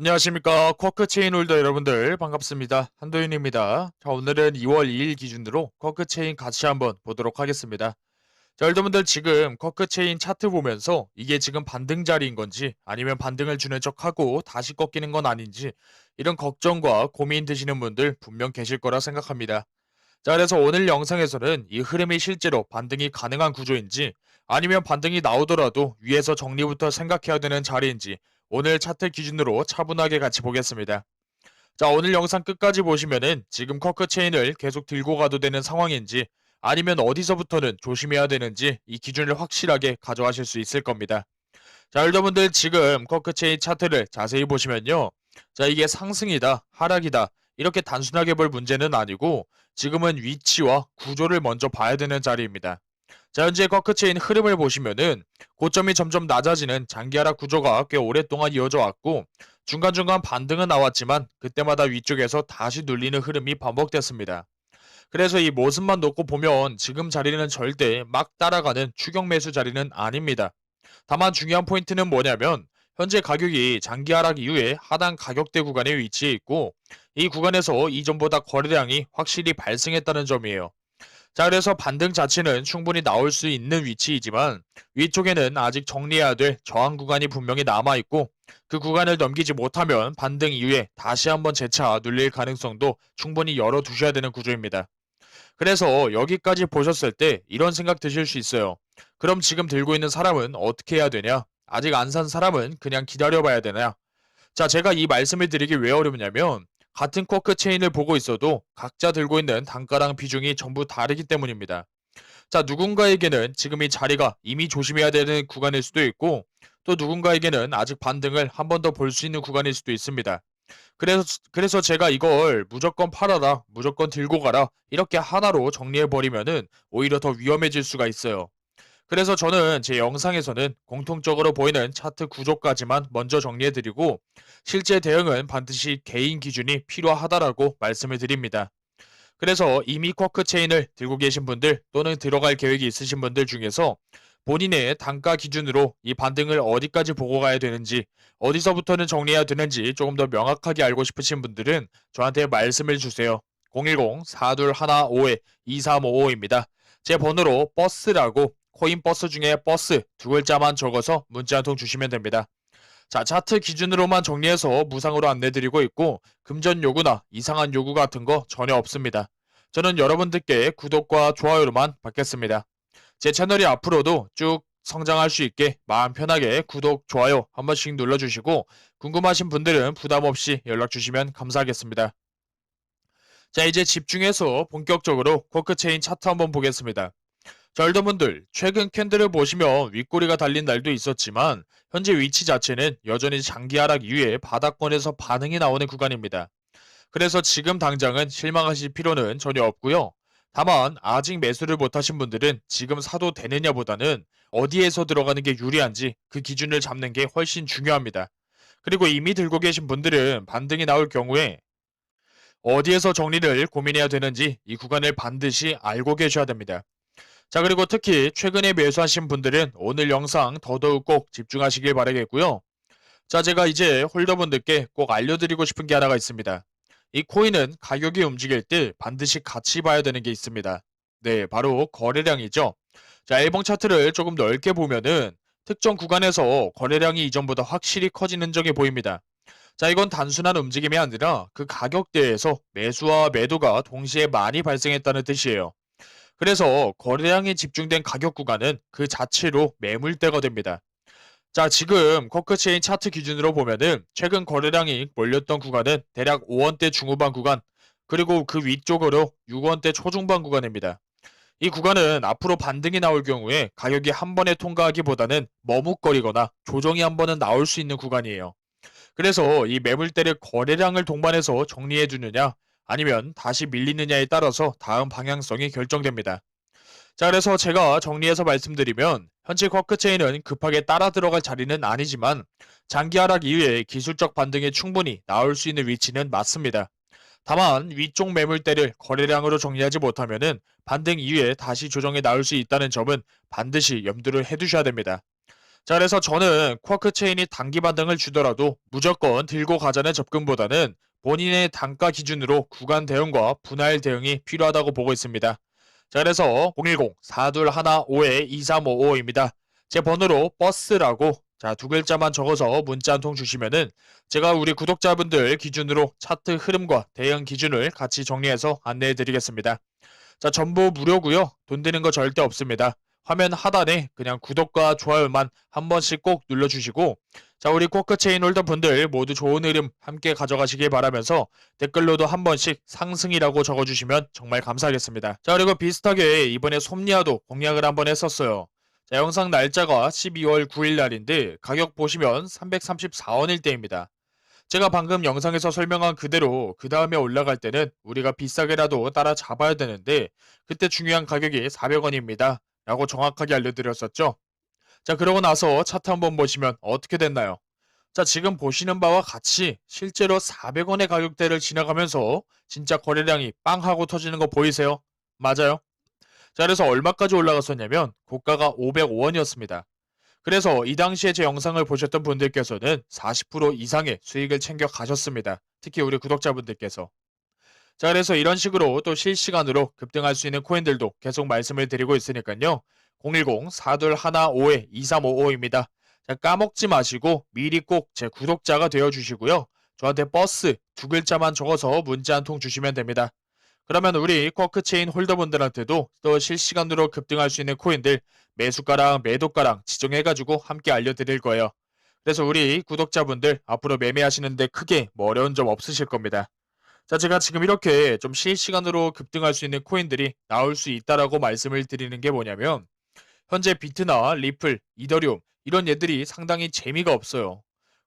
안녕하십니까. 쿼크 체인 홀더 여러분들 반갑습니다. 한도윤입니다. 자 오늘은 2월 2일 기준으로 쿼크 체인 같이 한번 보도록 하겠습니다. 자 여러분들 지금 쿼크 체인 차트 보면서 이게 지금 반등 자리인 건지 아니면 반등을 주는 척하고 다시 꺾이는 건 아닌지 이런 걱정과 고민 드시는 분들 분명 계실 거라 생각합니다. 자 그래서 오늘 영상에서는 이 흐름이 실제로 반등이 가능한 구조인지 아니면 반등이 나오더라도 위에서 정리부터 생각해야 되는 자리인지 오늘 차트 기준으로 차분하게 같이 보겠습니다. 자, 오늘 영상 끝까지 보시면은 지금 커크 체인을 계속 들고 가도 되는 상황인지 아니면 어디서부터는 조심해야 되는지 이 기준을 확실하게 가져가실 수 있을 겁니다. 자, 여러분들 지금 커크 체인 차트를 자세히 보시면요. 자, 이게 상승이다, 하락이다. 이렇게 단순하게 볼 문제는 아니고 지금은 위치와 구조를 먼저 봐야 되는 자리입니다. 자, 현재 커크체인 흐름을 보시면은 고점이 점점 낮아지는 장기 하락 구조가 꽤 오랫동안 이어져 왔고 중간중간 반등은 나왔지만 그때마다 위쪽에서 다시 눌리는 흐름이 반복됐습니다. 그래서 이 모습만 놓고 보면 지금 자리는 절대 막 따라가는 추격 매수 자리는 아닙니다. 다만 중요한 포인트는 뭐냐면 현재 가격이 장기 하락 이후에 하단 가격대 구간에 위치해 있고 이 구간에서 이전보다 거래량이 확실히 발생했다는 점이에요. 자, 그래서 반등 자체는 충분히 나올 수 있는 위치이지만 위쪽에는 아직 정리해야 될 저항 구간이 분명히 남아있고 그 구간을 넘기지 못하면 반등 이후에 다시 한번 재차 눌릴 가능성도 충분히 열어두셔야 되는 구조입니다. 그래서 여기까지 보셨을 때 이런 생각 드실 수 있어요. 그럼 지금 들고 있는 사람은 어떻게 해야 되냐? 아직 안 산 사람은 그냥 기다려봐야 되냐? 자, 제가 이 말씀을 드리기 왜 어렵냐면 같은 쿼크 체인을 보고 있어도 각자 들고 있는 단가랑 비중이 전부 다르기 때문입니다. 자, 누군가에게는 지금 이 자리가 이미 조심해야 되는 구간일 수도 있고, 또 누군가에게는 아직 반등을 한 번 더 볼 수 있는 구간일 수도 있습니다. 그래서, 그래서 제가 이걸 무조건 팔아라, 무조건 들고 가라, 이렇게 하나로 정리해버리면은 오히려 더 위험해질 수가 있어요. 그래서 저는 제 영상에서는 공통적으로 보이는 차트 구조까지만 먼저 정리해드리고 실제 대응은 반드시 개인 기준이 필요하다라고 말씀을 드립니다. 그래서 이미 쿼크 체인을 들고 계신 분들 또는 들어갈 계획이 있으신 분들 중에서 본인의 단가 기준으로 이 반등을 어디까지 보고 가야 되는지 어디서부터는 정리해야 되는지 조금 더 명확하게 알고 싶으신 분들은 저한테 말씀을 주세요. 010-4215-2355입니다. 제 번호로 버스라고 코인 버스 중에 버스 두 글자만 적어서 문자 한 통 주시면 됩니다. 자, 차트 기준으로만 정리해서 무상으로 안내드리고 있고 금전 요구나 이상한 요구 같은 거 전혀 없습니다. 저는 여러분들께 구독과 좋아요로만 받겠습니다. 제 채널이 앞으로도 쭉 성장할 수 있게 마음 편하게 구독, 좋아요 한 번씩 눌러주시고 궁금하신 분들은 부담 없이 연락 주시면 감사하겠습니다. 자, 이제 집중해서 본격적으로 코크체인 차트 한번 보겠습니다. 자, 여러분들, 최근 캔들을 보시면 윗꼬리가 달린 날도 있었지만 현재 위치 자체는 여전히 장기 하락 이후에 바닥권에서 반응이 나오는 구간입니다. 그래서 지금 당장은 실망하실 필요는 전혀 없고요. 다만 아직 매수를 못하신 분들은 지금 사도 되느냐 보다는 어디에서 들어가는 게 유리한지 그 기준을 잡는 게 훨씬 중요합니다. 그리고 이미 들고 계신 분들은 반등이 나올 경우에 어디에서 정리를 고민해야 되는지 이 구간을 반드시 알고 계셔야 됩니다. 자, 그리고 특히 최근에 매수하신 분들은 오늘 영상 더더욱 꼭 집중하시길 바라겠고요. 자, 제가 이제 홀더분들께 꼭 알려드리고 싶은 게 하나가 있습니다. 이 코인은 가격이 움직일 때 반드시 같이 봐야 되는 게 있습니다. 네, 바로 거래량이죠. 자, 일봉 차트를 조금 넓게 보면은 특정 구간에서 거래량이 이전보다 확실히 커진 흔적이 보입니다. 자, 이건 단순한 움직임이 아니라 그 가격대에서 매수와 매도가 동시에 많이 발생했다는 뜻이에요. 그래서 거래량이 집중된 가격 구간은 그 자체로 매물대가 됩니다. 자, 지금 커크체인 차트 기준으로 보면은 최근 거래량이 몰렸던 구간은 대략 5원대 중후반 구간, 그리고 그 위쪽으로 6원대 초중반 구간입니다. 이 구간은 앞으로 반등이 나올 경우에 가격이 한 번에 통과하기보다는 머뭇거리거나 조정이 한 번은 나올 수 있는 구간이에요. 그래서 이 매물대를 거래량을 동반해서 정리해 주느냐, 아니면 다시 밀리느냐에 따라서 다음 방향성이 결정됩니다. 자, 그래서 제가 정리해서 말씀드리면 현재 쿼크체인은 급하게 따라 들어갈 자리는 아니지만 장기 하락 이후에 기술적 반등이 충분히 나올 수 있는 위치는 맞습니다. 다만 위쪽 매물대를 거래량으로 정리하지 못하면 반등 이후에 다시 조정에 나올 수 있다는 점은 반드시 염두를 해두셔야 됩니다. 자, 그래서 저는 쿼크 체인이 단기 반등을 주더라도 무조건 들고 가자는 접근보다는 본인의 단가 기준으로 구간 대응과 분할 대응이 필요하다고 보고 있습니다. 자, 그래서 010-4215-2355입니다. 제 번호로 버스라고 자, 두 글자만 적어서 문자 한 통 주시면은 제가 우리 구독자분들 기준으로 차트 흐름과 대응 기준을 같이 정리해서 안내해 드리겠습니다. 자, 전부 무료고요. 돈 드는 거 절대 없습니다. 화면 하단에 그냥 구독과 좋아요만 한 번씩 꼭 눌러주시고 자 우리 코크 체인 홀더 분들 모두 좋은 흐름 함께 가져가시길 바라면서 댓글로도 한 번씩 상승이라고 적어주시면 정말 감사하겠습니다. 자 그리고 비슷하게 이번에 솜니아도 공략을 한 번 했었어요. 자 영상 날짜가 12월 9일 날인데 가격 보시면 334원일 때입니다. 제가 방금 영상에서 설명한 그대로 그 다음에 올라갈 때는 우리가 비싸게라도 따라 잡아야 되는데 그때 중요한 가격이 400원입니다. 라고 정확하게 알려드렸었죠. 자, 그러고 나서 차트 한번 보시면 어떻게 됐나요? 자, 지금 보시는 바와 같이 실제로 400원의 가격대를 지나가면서 진짜 거래량이 빵 하고 터지는 거 보이세요? 맞아요. 자, 그래서 얼마까지 올라갔었냐면 고가가 505원이었습니다. 그래서 이 당시에 제 영상을 보셨던 분들께서는 40% 이상의 수익을 챙겨 가셨습니다. 특히 우리 구독자분들께서. 자, 그래서 이런 식으로 또 실시간으로 급등할 수 있는 코인들도 계속 말씀을 드리고 있으니까요. 010-4215-2355입니다. 자, 까먹지 마시고 미리 꼭 제 구독자가 되어 주시고요. 저한테 버스 두 글자만 적어서 문자 한 통 주시면 됩니다. 그러면 우리 쿼크 체인 홀더분들한테도 또 실시간으로 급등할 수 있는 코인들 매수가랑 매도가랑 지정해가지고 함께 알려드릴 거예요. 그래서 우리 구독자분들 앞으로 매매하시는데 크게 뭐 어려운 점 없으실 겁니다. 자, 제가 지금 이렇게 좀 실시간으로 급등할 수 있는 코인들이 나올 수 있다라고 말씀을 드리는 게 뭐냐면 현재 비트나 리플, 이더리움 이런 얘들이 상당히 재미가 없어요.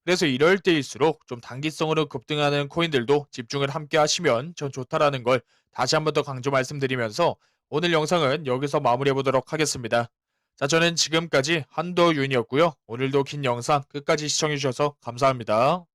그래서 이럴 때일수록 좀 단기성으로 급등하는 코인들도 집중을 함께 하시면 전 좋다라는 걸 다시 한 번 더 강조 말씀드리면서 오늘 영상은 여기서 마무리해 보도록 하겠습니다. 자, 저는 지금까지 한도윤이었고요. 오늘도 긴 영상 끝까지 시청해 주셔서 감사합니다.